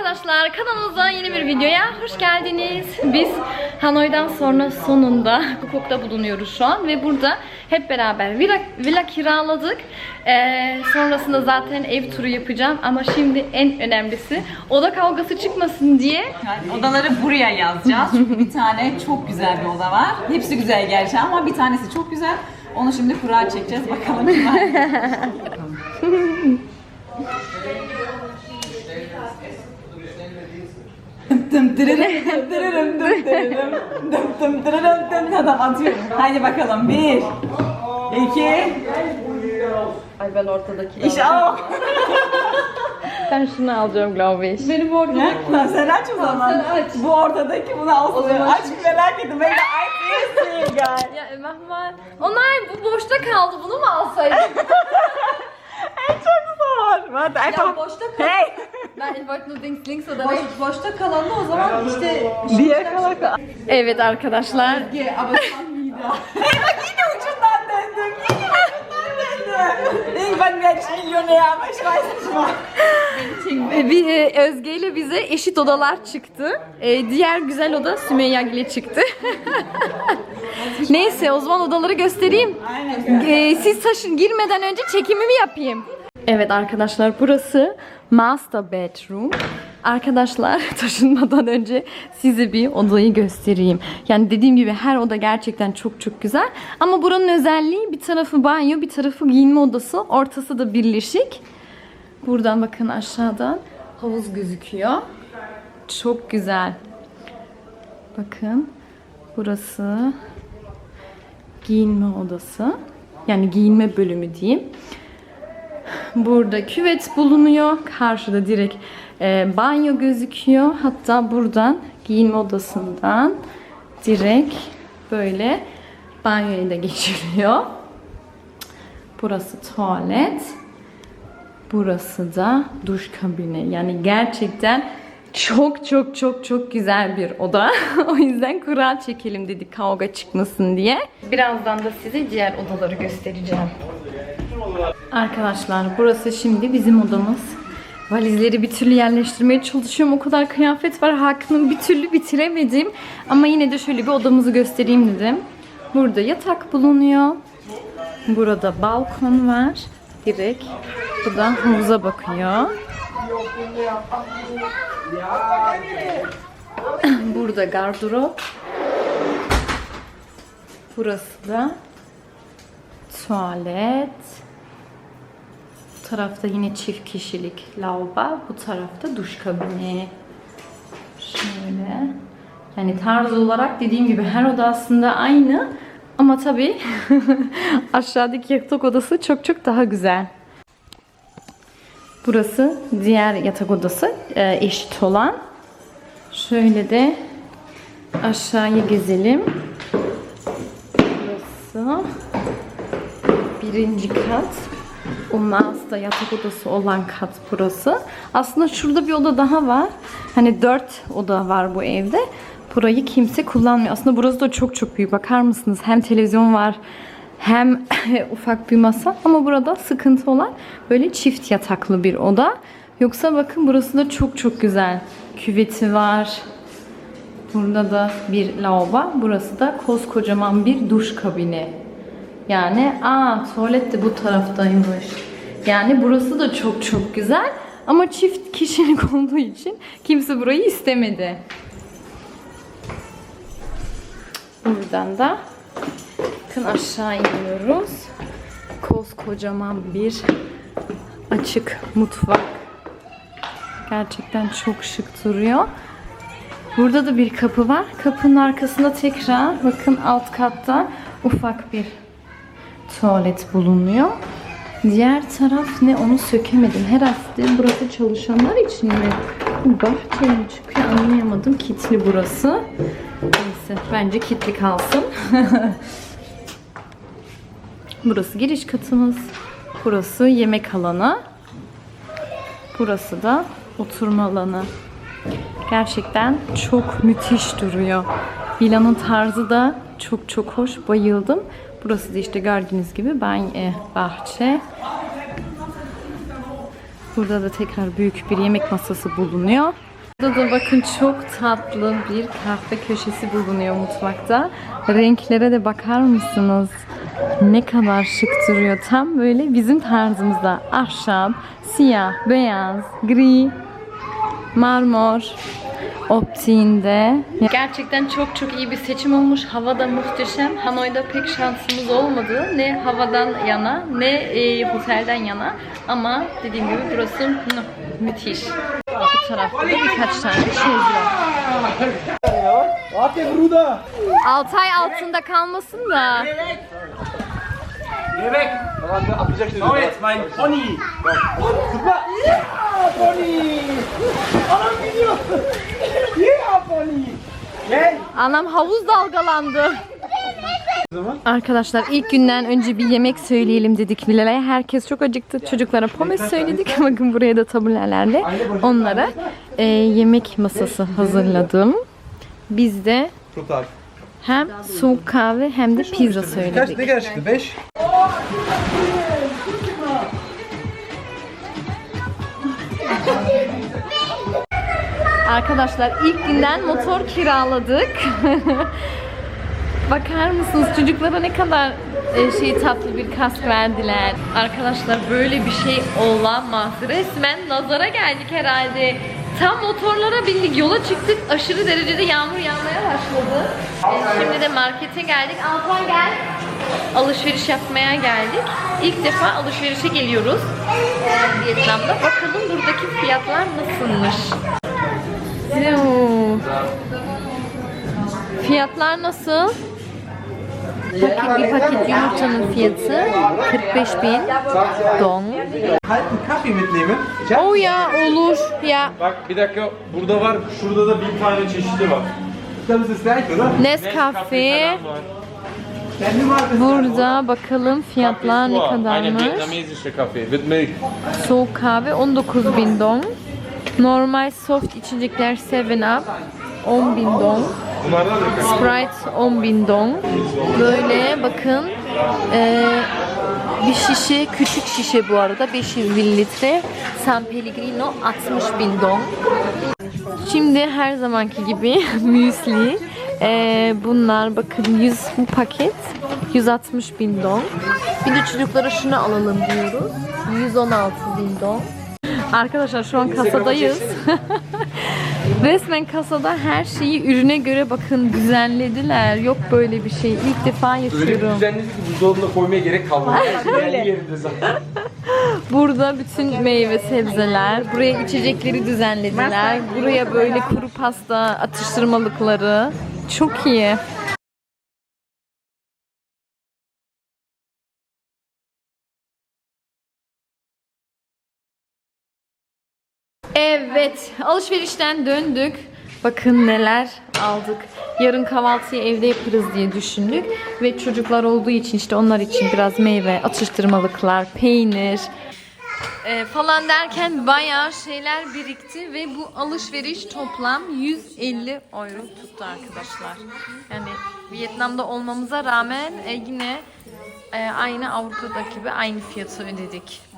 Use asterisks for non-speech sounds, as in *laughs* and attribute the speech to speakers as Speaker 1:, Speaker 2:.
Speaker 1: arkadaşlar kanalımıza yeni bir videoya hoş geldiniz. Biz Hanoi'dan sonra sonunda hukukta bulunuyoruz şu an ve burada hep beraber villa, villa kiraladık. Ee, sonrasında zaten ev turu yapacağım ama şimdi en önemlisi oda kavgası çıkmasın diye
Speaker 2: Yani odaları buraya yazacağız. Çünkü bir tane çok güzel bir oda var. Hepsi güzel gerçi ama bir tanesi çok güzel. Onu şimdi kura çekeceğiz bakalım *laughs* kim var. Dım tırırım, dım tırırım, dım tırırım, dım dım Adam atıyorum. Haydi bakalım. Bir, iki,
Speaker 1: Ay ben ortadaki.
Speaker 2: inşallah. *laughs*
Speaker 1: Ben şunu alacağım Glaubiş. Benim orada.
Speaker 2: Lan sen aç o zaman.
Speaker 1: sen aç.
Speaker 2: Bu ortadaki bunu alsın.
Speaker 1: zaman
Speaker 2: Aç merak ettim. Ben de I you guys.
Speaker 1: Ya Mehmet. Onay bu boşta kaldı bunu mu alsaydım? *laughs*
Speaker 2: En çok zor. What? I
Speaker 3: Ya boşta kal.
Speaker 2: Hey!
Speaker 1: Ben ich wollte nur Dings links oder
Speaker 3: Boş,
Speaker 1: rechts.
Speaker 3: boşta kalanı o zaman işte
Speaker 2: Diğer kalaka.
Speaker 1: Evet arkadaşlar.
Speaker 3: Ge- wieder.
Speaker 2: Hey bak yine ucundan döndüm. Yine ucundan döndüm. Irgendwann werde ich Millionär ama ich weiß nicht mal.
Speaker 1: Bir, e, Özge ile bize eşit odalar çıktı. E, diğer güzel oda Sümeyye ile çıktı. *laughs* Neyse o zaman odaları göstereyim.
Speaker 2: Aynen.
Speaker 1: E, siz taşın girmeden önce çekimimi yapayım. Evet arkadaşlar burası master bedroom. Arkadaşlar *laughs* taşınmadan önce size bir odayı göstereyim. Yani dediğim gibi her oda gerçekten çok çok güzel. Ama buranın özelliği bir tarafı banyo, bir tarafı giyinme odası. Ortası da birleşik. Buradan bakın aşağıdan havuz gözüküyor. Çok güzel. Bakın burası giyinme odası. Yani giyinme bölümü diyeyim. Burada küvet bulunuyor. Karşıda direkt e, banyo gözüküyor. Hatta buradan giyinme odasından direkt böyle banyoya da geçiliyor. Burası tuvalet. Burası da duş kabini. Yani gerçekten çok çok çok çok güzel bir oda. *laughs* o yüzden kura çekelim dedik kavga çıkmasın diye. Birazdan da size diğer odaları göstereceğim. Arkadaşlar burası şimdi bizim odamız. Valizleri bir türlü yerleştirmeye çalışıyorum. O kadar kıyafet var. Hakkını bir türlü bitiremedim. Ama yine de şöyle bir odamızı göstereyim dedim. Burada yatak bulunuyor. Burada balkon var. Direkt. Bu da havuza bakıyor. *laughs* Burada gardırop. Burası da tuvalet. Tarafta yine çift kişilik lavabo. Bu tarafta duş kabini. Şöyle. Yani tarz olarak dediğim gibi her oda aslında aynı. Ama tabii *laughs* aşağıdaki yatak odası çok çok daha güzel. Burası diğer yatak odası e, eşit olan. Şöyle de aşağıya gezelim. Burası birinci kat. O Mars'ta yatak odası olan kat burası. Aslında şurada bir oda daha var. Hani dört oda var bu evde. Burayı kimse kullanmıyor. Aslında burası da çok çok büyük. Bakar mısınız? Hem televizyon var hem *laughs* ufak bir masa. Ama burada sıkıntı olan böyle çift yataklı bir oda. Yoksa bakın burası da çok çok güzel. Küveti var. Burada da bir lavabo. Burası da koskocaman bir duş kabini. Yani aa tuvalet de bu taraftaymış. Yani burası da çok çok güzel. Ama çift kişilik *laughs* olduğu için kimse burayı istemedi. Buradan da bakın aşağı iniyoruz. Koskocaman bir açık mutfak. Gerçekten çok şık duruyor. Burada da bir kapı var. Kapının arkasında tekrar bakın alt katta ufak bir tuvalet bulunuyor. Diğer taraf ne onu sökemedim. Herhalde burada çalışanlar için mi? Bahçeye mi çıkıyor anlayamadım. Kitli burası. Neyse bence kitli kalsın. *laughs* burası giriş katımız. Burası yemek alanı. Burası da oturma alanı. Gerçekten çok müthiş duruyor. Villanın tarzı da çok çok hoş. Bayıldım. Burası da işte gördüğünüz gibi ben bahçe. Burada da tekrar büyük bir yemek masası bulunuyor. Burada da bakın çok tatlı bir kahve köşesi bulunuyor mutfakta. Renklere de bakar mısınız? Ne kadar şık duruyor. Tam böyle bizim tarzımızda. Ahşap, siyah, beyaz, gri, marmor optiğinde. Gerçekten çok çok iyi bir seçim olmuş. Hava da muhteşem. Hanoi'da pek şansımız olmadı. Ne havadan yana ne e, otelden yana. Ama dediğim gibi burası müthiş. Bu tarafta da birkaç tane şezlong. Altay altında kalmasın da.
Speaker 4: Geh weg! Schau jetzt, mein Pony! Guck mal! Ja, Pony! Anam gidiyor! Yeah, Pony! Gel!
Speaker 1: Anam havuz dalgalandı. Arkadaşlar ilk günden önce bir yemek söyleyelim dedik Vilala'ya. Herkes çok acıktı. Çocuklara pomes söyledik. Bakın buraya da taburelerle onlara e, yemek masası hazırladım. Biz de hem soğuk kahve hem de pizza
Speaker 4: Kaç
Speaker 1: söyledik.
Speaker 4: ne kadar çıktı? 5?
Speaker 1: Arkadaşlar ilk günden motor kiraladık. *laughs* Bakar mısınız çocuklara ne kadar e, şey tatlı bir kask verdiler. Arkadaşlar böyle bir şey olamaz. Resmen nazara geldik herhalde. Tam motorlara bindik, yola çıktık. Aşırı derecede yağmur yağmaya başladı. Şimdi de markete geldik. Altan gel. Alışveriş yapmaya geldik. İlk defa alışverişe geliyoruz. Vietnam'da. Bakalım buradaki fiyatlar nasılmış. Yoo. Fiyatlar nasıl? Paket, bir paket yumurtanın fiyatı 45 bin
Speaker 4: hab-
Speaker 1: Oh ya olur ya.
Speaker 5: Bak bir dakika burada var, şurada da bin tane çeşidi var.
Speaker 1: Nescafe. Burada bakalım fiyatlar ne kadarmış. Soğuk kahve 19 bin dong. Normal soft içecekler 7 Up 10 bin dong. Sprite 10 bin dong. Böyle bakın eee, bir şişe küçük şişe bu arada 500 mililitre. San Pellegrino 60 bin dong. Şimdi her zamanki gibi *laughs* müsli. Eee, bunlar bakın 100 bu paket 160 bin dong. Bir de çocuklara şunu alalım diyoruz. 116 bin dong. Arkadaşlar şu an kasadayız. *laughs* Resmen kasada her şeyi ürüne göre bakın düzenlediler. Yok böyle bir şey. İlk defa
Speaker 5: Öyle bir
Speaker 1: yaşıyorum.
Speaker 5: düzenledi ki buzdolabına koymaya gerek kalmadı. *laughs* Kendi yerinde zaten.
Speaker 1: Burada bütün meyve sebzeler. Buraya içecekleri düzenlediler. Buraya böyle kuru pasta atıştırmalıkları. Çok iyi. Evet, alışverişten döndük. Bakın neler aldık. Yarın kahvaltıyı evde yaparız diye düşündük. Ve çocuklar olduğu için işte onlar için biraz meyve, atıştırmalıklar, peynir e, falan derken bayağı şeyler birikti. Ve bu alışveriş toplam 150 euro tuttu arkadaşlar. Yani Vietnam'da olmamıza rağmen e, yine e, aynı Avrupa'daki gibi aynı fiyatı ödedik.